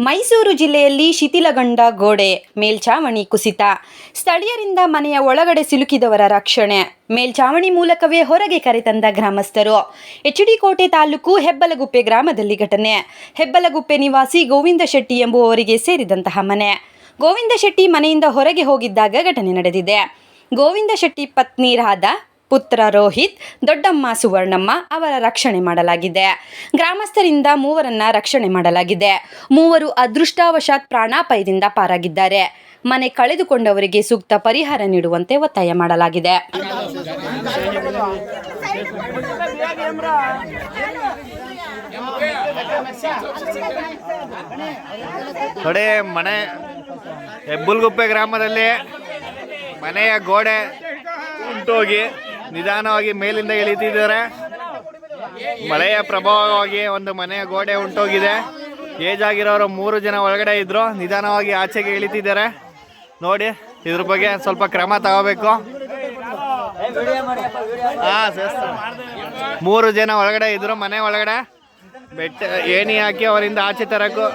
ಮೈಸೂರು ಜಿಲ್ಲೆಯಲ್ಲಿ ಶಿಥಿಲಗೊಂಡ ಗೋಡೆ ಮೇಲ್ಛಾವಣಿ ಕುಸಿತ. ಸ್ಥಳೀಯರಿಂದ ಮನೆಯ ಒಳಗಡೆ ಸಿಲುಕಿದವರ ರಕ್ಷಣೆ. ಮೇಲ್ಛಾವಣಿ ಮೂಲಕವೇ ಹೊರಗೆ ಕರೆತಂದ ಗ್ರಾಮಸ್ಥರು. ಎಚ್ಡಿ ಕೋಟೆ ತಾಲೂಕು ಹೆಬ್ಬಲಗುಪ್ಪೆ ಗ್ರಾಮದಲ್ಲಿ ಘಟನೆ. ಹೆಬ್ಬಲಗುಪ್ಪೆ ನಿವಾಸಿ ಗೋವಿಂದ ಶೆಟ್ಟಿ ಎಂಬುವವರಿಗೆ ಸೇರಿದಂತಹ ಮನೆ. ಗೋವಿಂದ ಶೆಟ್ಟಿ ಮನೆಯಿಂದ ಹೊರಗೆ ಹೋಗಿದ್ದಾಗ ಘಟನೆ ನಡೆದಿದೆ. ಗೋವಿಂದ ಶೆಟ್ಟಿ ಪತ್ನಿ ರಾಧಾ ಪುತ್ರ ರೋಹಿತ್, ದೊಡ್ಡಮ್ಮ ಸುವರ್ಣಮ್ಮ ಅವರ ರಕ್ಷಣೆ ಮಾಡಲಾಗಿದೆ. ಗ್ರಾಮಸ್ಥರಿಂದ ಮೂವರನ್ನ ರಕ್ಷಣೆ ಮಾಡಲಾಗಿದೆ. ಮೂವರು ಅದೃಷ್ಟಾವಶಾತ್ ಪ್ರಾಣಾಪಾಯದಿಂದ ಪಾರಾಗಿದ್ದಾರೆ. ಮನೆ ಕಳೆದುಕೊಂಡವರಿಗೆ ಸೂಕ್ತ ಪರಿಹಾರ ನೀಡುವಂತೆ ಒತ್ತಾಯ ಮಾಡಲಾಗಿದೆ. ಮನೆ, ಹೆಬ್ಬುಲ್ಗುಪ್ಪೆ ಗ್ರಾಮದಲ್ಲಿ ಮನೆಯ ಗೋಡೆ ಉಂಟೋಗಿ ನಿಧಾನವಾಗಿ ಮೇಲಿಂದ ಇಳಿತಿದ್ದಾರೆ. ಮಳೆಯ ಪ್ರಭಾವವಾಗಿ ಒಂದು ಮನೆಯ ಗೋಡೆ ಉಂಟೋಗಿದೆ. ಏಜ್ ಆಗಿರೋರು ಮೂರು ಜನ ಒಳಗಡೆ ಇದ್ರು. ನಿಧಾನವಾಗಿ ಆಚೆಗೆ ಇಳಿತಿದ್ದಾರೆ. ನೋಡಿ, ಇದ್ರ ಬಗ್ಗೆ ಸ್ವಲ್ಪ ಕ್ರಮ ತಗೋಬೇಕು. ಹಾ ಮೂರು ಜನ ಒಳಗಡೆ ಇದ್ರು, ಮನೆ ಒಳಗಡೆ. ಬೆಟ್ಟ, ಏಣಿ ಹಾಕಿ ಅವರಿಂದ ಆಚೆ ತರಕ್ಕೂ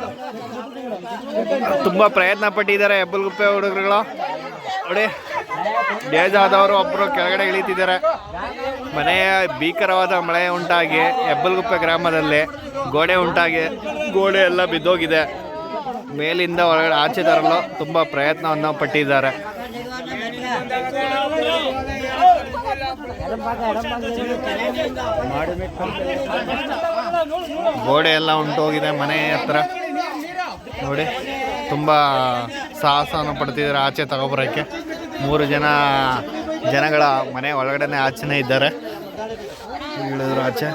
ತುಂಬಾ ಪ್ರಯತ್ನ ಪಟ್ಟಿದ್ದಾರೆ ಹೆಬ್ಬಲ್ಗುಪ್ಪೆ ಹುಡುಗರುಗಳು. ನೋಡಿ ಬೇಜಾದವರು ಒಬ್ಬರು ಕೆಳಗಡೆ ಇಳಿತಿದ್ದಾರೆ. ಮನೆಯ ಭೀಕರವಾದ ಮಳೆ ಉಂಟಾಗಿ ಹೆಬ್ಬಲ್ಗುಪ್ಪೆ ಗ್ರಾಮದಲ್ಲಿ ಗೋಡೆ ಉಂಟಾಗಿ, ಗೋಡೆ ಎಲ್ಲ ಬಿದ್ದೋಗಿದೆ. ಮೇಲಿಂದ ಹೊರಗಡೆ ಆಚೆ ತರಲು ತುಂಬ ಪ್ರಯತ್ನವನ್ನು ಪಟ್ಟಿದ್ದಾರೆ. ಗೋಡೆ ಎಲ್ಲ ಉಂಟೋಗಿದೆ ಮನೆ ಹತ್ರ. ನೋಡಿ, ತುಂಬ ಸಾಹಸವನ್ನು ಪಡ್ತಿದ್ದಾರೆ ಆಚೆ ತಗೊಬರೋಕ್ಕೆ. ಮೂರು ಜನ ಜನಗಳ ಮನೆ ಒಳಗಡೆನೆ ಆಚೆನೇ ಇದ್ದಾರೆ. ಹೇಳಿದ್ರು ಆಚೆ.